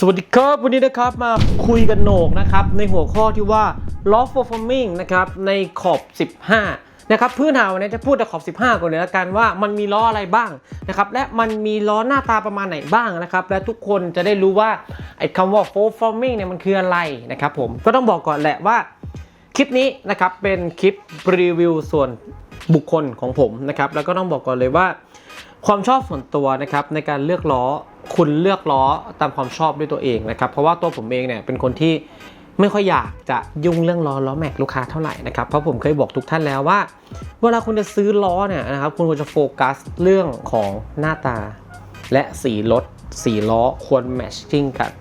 สวัสดีครับ วันนี้นะครับมาคุยกันโหนกนะครับในหัวข้อที่ว่า loft performing นะครับในขอบ 15 นะครับพื้นฐานวันนี้จะพูดแต่ขอบ 15 ก่อนเลยละกันว่ามันมีล้ออะไรบ้างนะครับและมันมีล้อหน้าตาประมาณไหนบ้างนะครับและทุกคนจะได้รู้ว่าไอ้คำว่า performing เนี่ยมันคืออะไรนะครับผมก็ต้องบอกก่อนแหละว่า คลิปนี้นะครับเป็นคลิปรีวิวส่วนบุคคลของผมนะครับแล้วก็ต้องบอกก่อนเลยว่า ความชอบส่วนตัวนะครับในการเลือกล้อคุณเลือกล้อตามความชอบด้วยตัวเองนะครับ เพราะว่าตัวผมเองเนี่ยเป็นคนที่ไม่ค่อยอยากจะยุ่งเรื่องล้อล้อแม็กลูกค้าเท่าไหร่นะครับเพราะผมเคยบอกทุกท่านแล้วว่า เวลาคุณจะซื้อล้อเนี่ยนะครับคุณควรจะโฟกัสเรื่องของหน้าตา และสีรถสีล้อควรแมทชิ่งกัน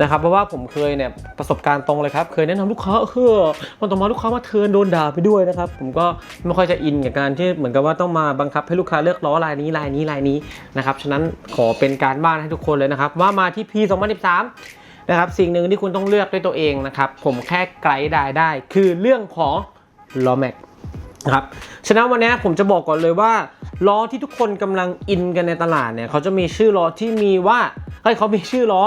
นะครับเพราะว่าผมเคยเนี่ยประสบการณ์ตรงเลยครับ เคยแนะนำลูกค้าเฮ้อวันต่อมาลูกค้ามาเทินโดนด่าไปด้วยนะครับ ผมก็ไม่ค่อยจะอินกับการที่เหมือนกับว่าต้องมาบังคับให้ลูกค้าเลือกล้อลายนี้ลายนี้ลายนี้นะครับฉะนั้นขอเป็นการบ้านให้ทุกคนเลยนะครับ ว่ามาที่ P 2013นะครับสิ่งหนึ่งที่คุณต้องเลือกด้วยตัวเองนะครับผมแค่ไกด์ได้ได้ คือเรื่องของล้อแม็กนะครับฉะนั้นวันนี้ผมจะบอกก่อนเลยว่าล้อที่ทุกคนกำลังอินกันในตลาดเนี่ยเขาจะมีชื่อล้อที่มีว่าเฮ้ยเขามีชื่อล้อ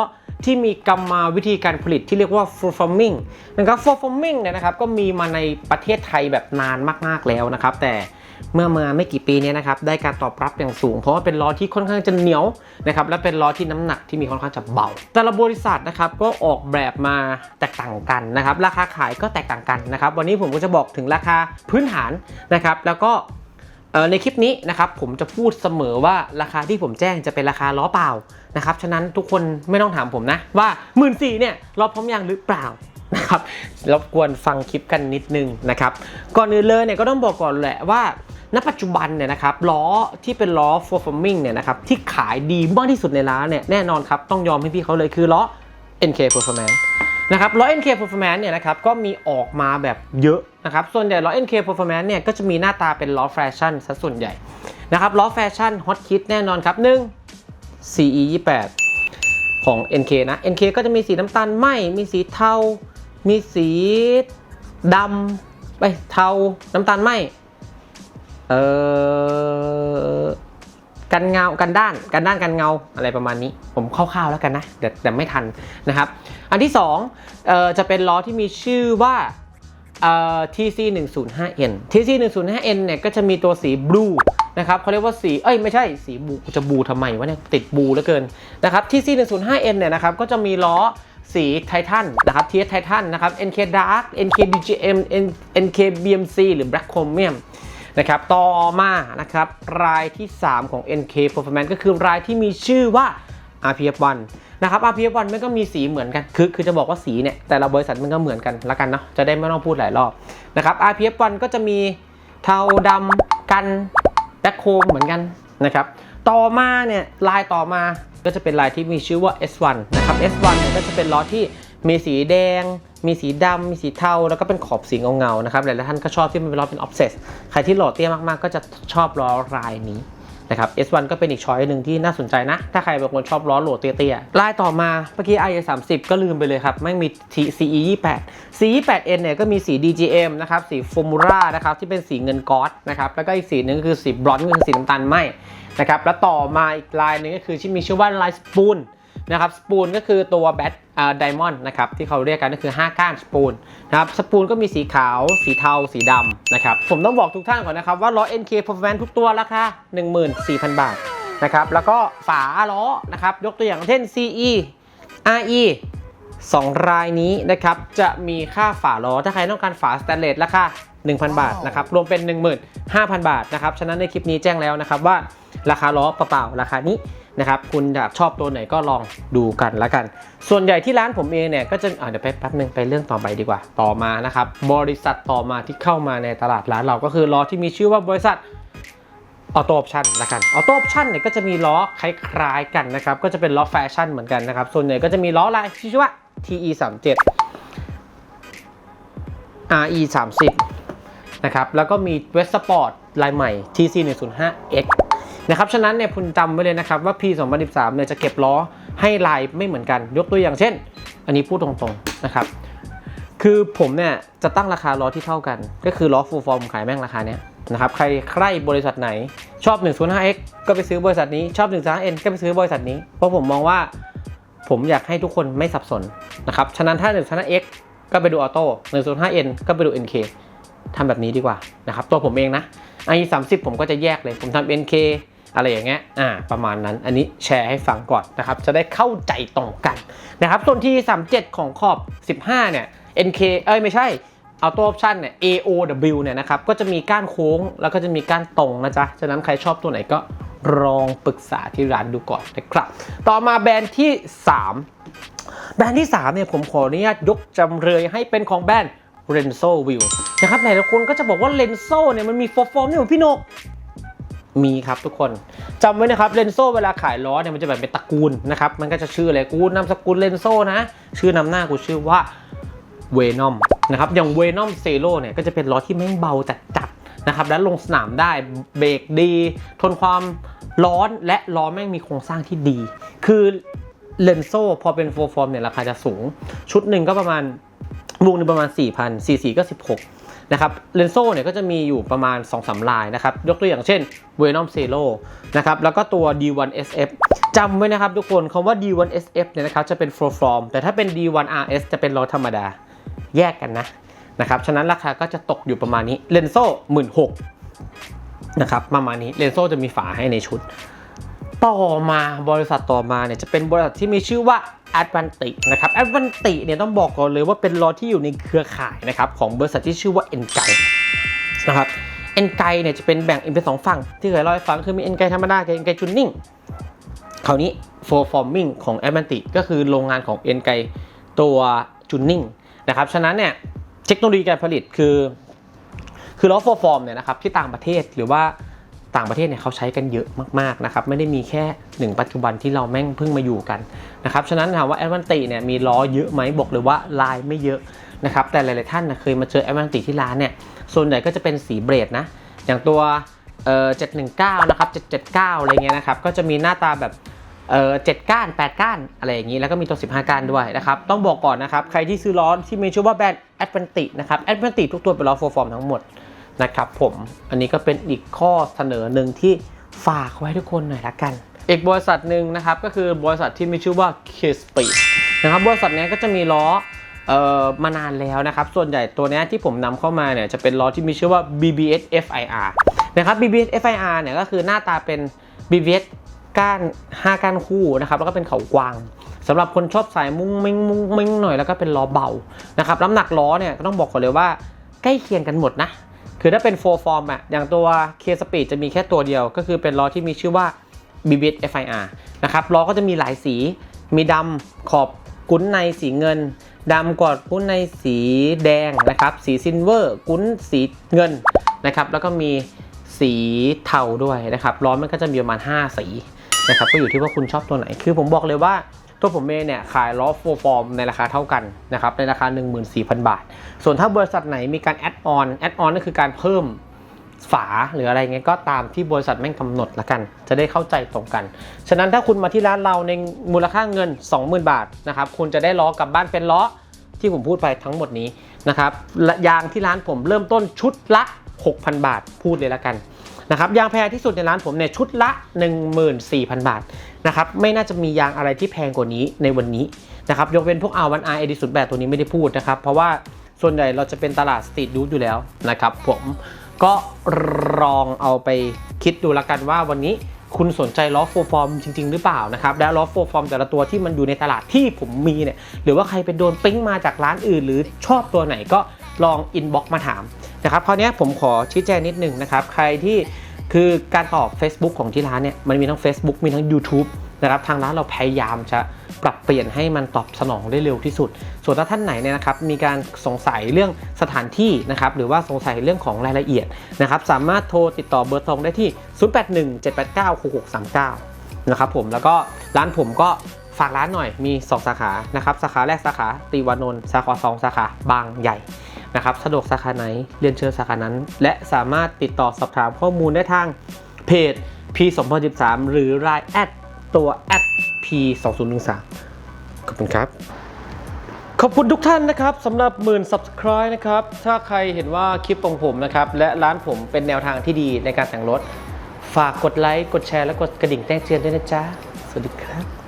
ที่มีกรรมาวิธีการผลิตที่เรียกว่า full forming นะครับ full forming เนี่ยนะครับก็มีมาในประเทศไทยแบบนานมาก ๆแล้วนะครับ แต่เมื่อมาไม่กี่ปีนี้นะครับได้การตอบรับอย่างสูง เพราะว่าเป็นล้อที่ค่อนข้างจะเหนียวนะครับและเป็นล้อที่น้ำหนักที่มีค่อนข้างจะเบา แต่ละบริษัทนะครับก็ออกแบบมาแตกต่างกันนะครับราคาขายก็แตกต่างกันนะครับวันนี้ผมก็จะบอกถึงราคาพื้นฐานนะครับแล้วก็ ในคลิปนี้นะครับผมจะพูดเสมอว่าราคาที่ผมแจ้งจะเป็นราคาล้อเปล่านะครับฉะนั้นทุกคนไม่ต้องถามผมนะ ว่าหมื่นสี่เนี่ยล้อพร้อมยางหรือเปล่านะครับรบกวนฟังคลิปกันนิดนึงนะครับก่อนอื่นเลยเนี่ยก็ต้องบอกก่อนแหละว่าณปัจจุบันเนี่ยนะครับล้อที่เป็นล้อ for forming เนี่ยนะครับที่ขายดีมากที่สุดในร้านเนี่ยแน่นอนครับต้องยอมให้พี่เขาเลยคือล้อ NK Performance นะครับล้อ NK Performance เนี่ยนะครับก็มีออกมาแบบเยอะ นะครับส่วนใหญ่ล้อ NK Performance เนี่ยก็จะมีหน้าตาเป็นล้อแฟชั่นซะส่วนใหญ่นะครับล้อแฟชั่นฮอตคิดแน่นอนครับ 1 CE 28ของ NK นะ NK ก็จะมีสีน้ำตาลไหมมีสีเทา มีสีดำไปเทาน้ำตาลไหมเอ่อกันเงา กันด้าน กันด้าน กันเงา อะไรประมาณนี้ ผมคร่าวๆแล้วกันนะเดี๋ยวแต่ไม่ทันนะครับ อันที่2เอ่อจะเป็นล้อที่มีชื่อว่า เอ่อ TC 105N TC 105N เนี่ยก็จะมีตัวสีบลูนะครับเขาเรียกว่าสี เอ้ยไม่ใช่สีบูจะบูทำไมวะเนี่ยติดบูเหลือเกินนะครับ TC 105N เนี่ยนะครับก็จะมีล้อสีไททันนะครับ TS ไททันนะครับ NK Dark NK BGM NK BMC หรือ Black Chromium นะครับ ต่อมานะครับรายที่ 3 ของ NK Performance ก็คือรายที่มีชื่อว่า RPF1 นะครับ RPF1 มันก็มีสีเหมือนกัน คือคือจะบอกว่าสีเนี่ยแต่ละบริษัทมันก็เหมือนกันละกันเนาะ จะได้ไม่ต้องพูดหลายรอบนะครับ RPF1 ก็จะมีเทาดำกันแบ็คโคมเหมือนกันนะครับ ต่อมาเนี่ยลายต่อมาก็จะเป็นลายที่มีชื่อว่า S1 นะครับ S1 เนี่ยก็จะเป็นล้อที่มีสีแดง มีสีดำ มีสีเทา แล้วก็เป็นขอบสีเงาๆนะครับ หลายๆท่านก็ชอบที่มันเป็นล้อเป็น offset ใครที่หล่อเตี้ยมากๆ ก็จะชอบล้อลายนี้ นะครับ S1 ก็เป็นอีกช้อยหนึ่งที่น่าสนใจนะ ถ้าใครบางคนชอบล้อโหลดเตี้ยๆลายต่อมาเมื่อกี้ i 3 0ก็ลืมไปเลยครับแม่งมี CE 28 CE 8N เนี่ยก็มีสี DGM นะครับ สี Formula นะครับที่เป็นสีเงินก๊อตนะครับ แล้วก็อีกสีหนึ่งคือสีบรอนซ์ก็คือสีน้ำตาลไหมนะครับ แล้วต่อมาอีกลายหนึงก็คือที่มีชื่อว่าลายสปูน นะครับสปูนก็คือตัวแบทอ่าไดมอนด์นะครับที่เขาเรียกกันก็คือ 5 ก้านสปูนนะครับสปูนก็มีสีขาว สีเทา สีดำนะครับผมต้องบอกทุกท่านก่อนนะครับว่าล้อ NK Performance ทุกตัวราคา14,000 บาทนะครับแล้วก็ฝาล้อนะครับยกตัวอย่างเช่น CE RE 2 รายนี้นะครับจะมีค่าฝาล้อถ้าใครต้องการฝาสแตนเลสราคา1,000 บาทนะครับรวมเป็น 15,000 บาทนะครับฉะนั้นในคลิปนี้แจ้งแล้วนะครับว่า ราคาล้อเปล่าๆราคานี้นะครับคุณอยากชอบตัวไหนก็ลองดูกันละกัน ส่วนใหญ่ที่ร้านผมเองเนี่ยก็จะเดี๋ยวไปแป๊บนึงไปเรื่องต่อไปดีกว่าต่อมานะครับบริษัทต่อมาที่เข้ามาในตลาดร้านเราก็คือล้อที่มีชื่อว่าบริษัทออโต p อ i ชั่นละกันออโต p อ i ชั่นเนี่ยก็จะมีล้อคล้ายๆกันนะครับก็จะเป็นล้อแฟชั่นเหมือนกันนะครับส่วนใหญ่ก็จะมีล้อลายที่ชื่อว่า TE 37 RE 30นะครับแล้วก็มีเวสต์สปอร์ตลายใหม่ TC 105X นะครับฉะนั้นเนี่ยคุณจำไว้เลยนะครับว่า P 2013เนี่ยจะเก็บล้อให้ลายไม่เหมือนกัน ยกตัวอย่างเช่น อันนี้พูดตรงๆนะครับคือผมเนี่ยจะตั้งราคาล้อที่เท่ากัน ก็คือล้อ full form ขายแม่งราคาเนี้ยนะครับใครใครบริษัทไหนชอบ 105X ก็ไปซื้อบริษัทนี้ชอบ 135N ก็ไปซื้อบริษัทนี้ เพราะผมมองว่าผมอยากให้ทุกคนไม่สับสนนะครับฉะนั้นถ้า1 5 x ก็ไปดูออโต้105 n ก็ไปดู nk ทำแบบนี้ดีกว่านะครับตัวผมเองนะ i 3 0 ผมก็จะแยกเลย ผมทำ nk อะไรอย่างเงี้ยอ่าประมาณนั้นอันนี้แชร์ให้ฟังก่อนนะครับ จะได้เข้าใจตรงกันนะครับ ส่วนที่ 37 ของขอบ 15 เนี่ย nk เอ้ย ไม่ใช่ auto option เนี่ย AOW เนี่ยนะครับ ก็จะมีก้านโค้งแล้วก็จะมีก้านตรงนะจ๊ะ ฉะนั้นใครชอบตัวไหนก็ลองปรึกษาที่ร้านดูก่อนนะครับ ต่อมาแบรนด์ที่ 3 แบรนด์ที่3เนี่ยผมขออนุญาตยกจำเรยให้เป็นของแบรนด์ Renzo View นะครับหลายๆคนก็จะบอกว่า Renzo เนี่ยมันมีฟอร์ฟอร์มนี่เหมือนพี่นก มีครับทุกคนจำไว้นะครับเลนโซเวลาขายล้อเนี่ยมันจะแบบเป็นตระกูลนะครับมันก็จะชื่ออะไรกูนามสกุลเลนโซนะ ชื่อนำหน้ากูชื่อว่าเวนอมนะครับอย่างเวนอมเซโ o เนี่ยก็จะเป็นล้อที่แม่งเบาจัดๆนะครับและลงสนามได้เบรกดี ทนความร้อนและล้อแม่งมีโครงสร้างที่ดี คือเลนโซพอเป็นโฟร์ฟอร์มเนี่ยราคาจะสูง ชุดหนึ่งก็ประมาณวงหนึงประมาณ 4,000 4 4ก็ 16 นะครับเลนโซเนี่ยก็จะมีอยู่ประมาณ 2-3 ลายนะครับยกตัวอย่างเช่น Venom Zero นะครับแล้วก็ตัว D1 SF จำไว้นะครับทุกคนคำว่า D1 SF เนี่ยนะครับจะเป็น full form แต่ถ้าเป็น D1 RS จะเป็นล้อธรรมดาแยกกันนะนะครับฉะนั้นราคาก็จะตกอยู่ประมาณนี้เลนโซ่หมื่นหกนะครับประมาณนี้เลนโซ่จะมีฝาให้ในชุด ต่อมาบริษัทต่อมาเนี่ยจะเป็นบริษัทที่มีชื่อว่า a d v a n t i นะครับ a d v a n t i เนี่ยต้องบอกก่อนเลยว่าเป็นล้อที่อยู่ในเครือข่ายนะครับของบริษัทที่ชื่อว่า e n g a i นะครับ e n g a i เนี่ยจะเป็นแบ่งเป็นสองฝั่งที่เคยเล่าให้ฟังคือมี e n g a i ธรรมดากับ e n g a i tuning คราวนี้ for forming ของ a d v a n t i ก็คือโรงงานของ e n g a i ตัว tuning นะครับ ฉะนั้นเนี่ยเทคโนโลยีการผลิตคือ คือล้อ for form เนี่ยนะครับที่ต่างประเทศหรือว่า ต่างประเทศเนี่ยเขาใช้กันเยอะมากๆนะครับไม่ได้มีแค่หนึ่งปัจจุบันที่เราแม่งเพิ่งมาอยู่กันนะครับฉะนั้นถามว่าแอดวันติเนี่ยมีล้อเยอะไหมบอกเลยว่าลายไม่เยอะนะครับแต่หลายๆท่านนะเคยมาเจอแอดวันติที่ร้านเนี่ยส่วนใหญ่ก็จะเป็นสีเบรดนะอย่างตัวเอ่อ719นะครับ779อะไรเงี้ยนะครับก็จะมีหน้าตาแบบเอ่อ7ก้าน8ก้านอะไรอย่างนี้ แล้วก็มีตัว 15 ก้านด้วยนะครับ ต้องบอกก่อนนะครับ ใครที่ซื้อล้อที่มีชื่อว่าแบรนด์แอดวันตินะครับแอดวันติทุกตัวเป็นล้อโฟร์ฟอร์มทั้งหมด นะครับผมอันนี้ก็เป็นอีกข้อเสนอหนึ่งที่ฝากไว้ทุกคนหน่อยละกัน อีกบริษัทหนึ่งนะครับก็คือบริษัทที่มีชื่อว่า k s p e e d นะครับบริษัทนี้ก็จะมีล้อเอ่อมานานแล้วนะครับ ส่วนใหญ่ตัวนี้ที่ผมนำเข้ามาเนี่ยจะเป็นล้อที่มีชื่อว่า BBS FIR นะครับ BBS FIR เนี่ยก็คือหน้าตาเป็น BBS ก้าน5ก้านคู่นะครับแล้วก็เป็นเขากวางสำหรับคนชอบสายมุ้งมิ้งมุ้งมิ้งหน่อยแล้วก็เป็นล้อเบานะครับน้ำหนักล้อเนี่ยก็ต้องบอกก่อนเลยว่าใกล้เคียงกันหมดนะ คือถ้าเป็น 4 form อะอย่างตัว K Speed จะมีแค่ตัวเดียว ก็คือเป็นล้อที่มีชื่อว่า BBS FIR นะครับล้อก็จะมีหลายสี มีดำขอบกุ้นในสีเงินดำกอดกุ้นในสีแดงนะครับสีซิลเวอร์ กุ้นสีเงินนะครับแล้วก็มีสีเทาด้วยนะครับล้อมันก็จะมีประมาณ 5 สีนะครับก็อยู่ที่ว่าคุณชอบตัวไหน คือผมบอกเลยว่า ตัวผมเองเนี่ยขายล้อโฟฟอร์มในราคาเท่ากันนะครับในราคา 14,000 บาท ส่วนถ้าบริษัทไหนมีการแอดออนแอดออนก็คือการเพิ่มฝาหรืออะไรเงี้ยก็ตามที่บริษัทแม่งกำหนดละกัน จะได้เข้าใจตรงกัน ฉะนั้นถ้าคุณมาที่ร้านเราในมูลค่าเงิน 20,000 บาทนะครับคุณจะได้ล้อกลับบ้านเป็นล้อที่ผมพูดไปทั้งหมดนี้นะครับยางที่ร้านผมเริ่มต้นชุดละ 6,000 บาทพูดเลยละกัน นะครับยางแพงที่สุดในร้านผมเนี่ยชุดละ 14,000 บาทนะครับไม่น่าจะมียางอะไรที่แพงกว่านี้ในวันนี้นะครับยกเว้นพวกอาวันไอเอดีสุดแบบตัวนี้ไม่ได้พูดนะครับ เพราะว่าส่วนใหญ่เราจะเป็นตลาดสตรีทดูอยู่แล้วนะครับผมก็ลองเอาไปคิดดูละกันว่าวันนี้คุณสนใจล้อโฟฟอร์มจริง ๆ หรือเปล่านะครับและล้อโฟฟอร์มแต่ละตัวที่มันอยู่ในตลาดที่ผมมีเนี่ยหรือว่าใครไปโดนปิ๊งมาจากร้านอื่น หรือชอบตัวไหนก็ลองอินบ็อกมาถาม นะครับคราวนี้ผมขอชี้แจงนิดนึงนะครับใครที่คือการตอบ Facebook ของที่ร้านเนี่ยมันมีทั้ง Facebook มีทั้ง YouTube นะครับทางร้านเราพยายามจะปรับเปลี่ยนให้มันตอบสนองได้เร็วที่สุด ส่วนถ้าท่านไหนเนี่ยนะครับมีการสงสัยเรื่องสถานที่นะครับหรือว่าสงสัยเรื่องของรายละเอียดนะครับสามารถโทรติดต่อเบอร์ตรงได้ที่ 0817896639 นะครับผมแล้วก็ร้านผมก็ฝากร้านหน่อยมี 2 สาขานะครับสาขาแรกสาขาตีวานนท์สาขาสองสาขาบางใหญ่ นะครับสะดวกสาขาไหนเรียนเชิญสาขานั้น และสามารถติดต่อสอบถามข้อมูลได้ทางเพจ P 2013หรือ Line แอดตัว P 2013ขอบคุณครับ ขอบคุณทุกท่านนะครับสำหรับหมื่น subscribe นะครับ ถ้าใครเห็นว่าคลิปของผมนะครับ และร้านผมเป็นแนวทางที่ดีในการแต่งรถ ฝากกดไลค์ กดแชร์ และกดกระดิ่งแจ้งเตือนด้วยนะจ๊ะ สวัสดีครับ